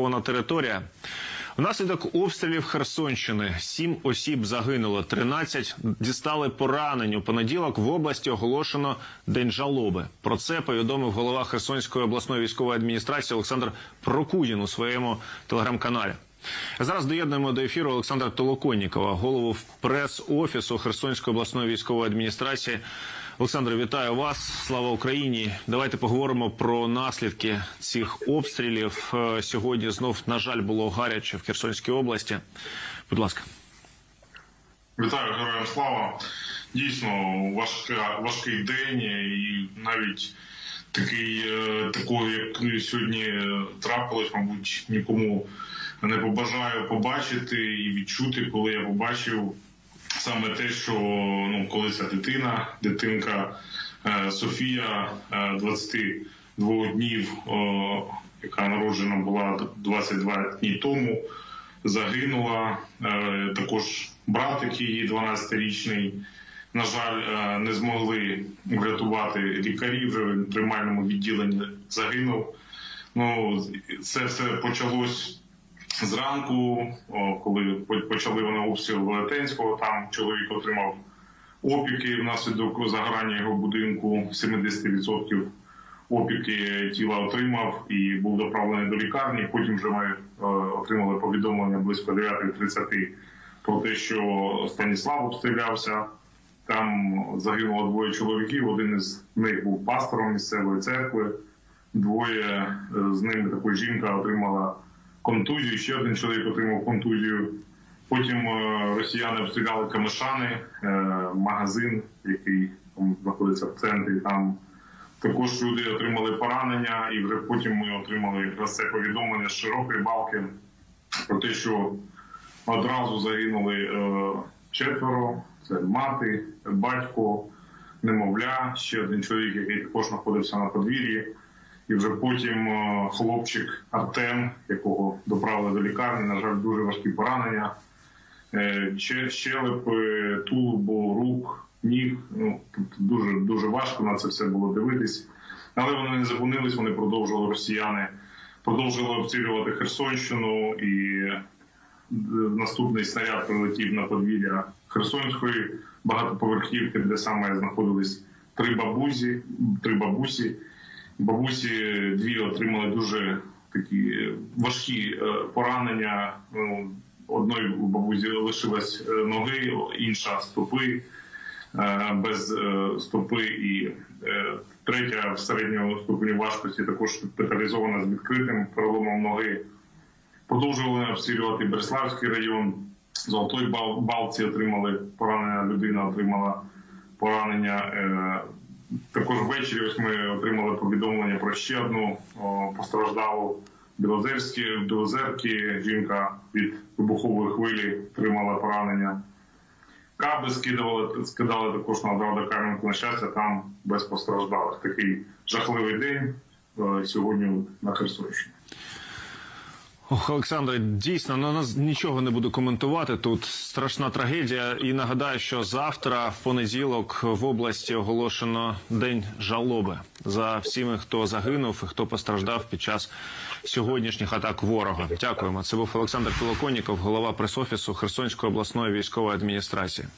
окупована територія. Внаслідок обстрілів Херсонщини сім осіб загинуло, 13 дістали поранень. У понеділок в області оголошено день жалоби. Про це повідомив голова Херсонської обласної військової адміністрації Олександр Прокудін у своєму телеграм-каналі. Зараз доєднуємо до ефіру Олександра Толоконнікова, голову прес-офісу Херсонської обласної військової адміністрації. Олександр, вітаю вас! Слава Україні! Давайте поговоримо про наслідки цих обстрілів. Е, Сьогодні знов, на жаль, було гаряче в Херсонській області. Будь ласка. Вітаю героям слава. Дійсно, важка, важкий день і навіть такий е, такого, як сьогодні е, трапилось, мабуть, нікому не побажаю побачити і відчути, коли я побачив саме те, що ну, коли ця дитина, дитинка е, Софія, е, 22 днів, яка народжена була 22 дні тому, загинула. Також братик її 12-річний. На жаль, е, не змогли врятувати лікарі вже в приймальному відділенні загинув. Ну це все почалось зранку, коли почали вони обстріл Велетенського. Там чоловік отримав опіки внаслідок загорання його будинку. 70% опіки тіла отримав і був доправлений до лікарні. Потім вже ми е, отримали повідомлення близько 9.30 про те, що Станіслав обстрілявся. Там загинуло двоє чоловіків. Один із них був пастором місцевої церкви. Двоє е, з ними також жінка отримала контузію. Ще один чоловік отримав контузію. Потім е, росіяни обстріляли камешани, е, магазин, який знаходиться в центрі. Там також люди отримали поранення, і вже потім ми отримали якраз це повідомлення з широкої балки про те, що одразу загинули четверо. Це мати, батько, немовля, ще один чоловік, який також знаходився на подвір'ї. І вже потім е, хлопчик Артем, якого доправили до лікарні, на жаль, дуже важкі поранення. Е, ще- Щелепи, тулубо, рук, ніг. Ну, тобто дуже дуже важко на це все було дивитись. Але вони не зупинились, вони продовжували росіяни, продовжували обстрілювати Херсонщину і е, наступний снаряд прилетів на подвір'я Херсонської багатоповерхівки, де саме знаходились три бабусі, три бабусі. Бабусі дві отримали дуже такі важкі е, поранення. Ну, Одної бабусі лишилась е, ноги, інша стопи е, без е, стопи, і е, третя в середньому ступені важкості також шпиталізована з відкритим переломом ноги. Продовжували обстрілювати Береславський район. Золотої балці отримали поранення. Людина отримала поранення. Е, Також ввечері ось ми отримали повідомлення про ще одну постраждалу Білозерські Білозерки. Жінка від вибухової хвилі отримала поранення. Каби скидували, скидали також на до Кам'янку. На щастя, там без постраждалих. Такий жахливий день е, сьогодні на Херсонщині. Ох, Олександре, дійсно, на нас нічого не буду коментувати. Тут страшна трагедія. І нагадаю, що завтра, в понеділок, в області оголошено день жалоби за всіми, хто загинув і хто постраждав під час сьогоднішніх атак ворога. Дякуємо. Це був Олександр Пілоконіков, голова прес-офісу Херсонської обласної військової адміністрації.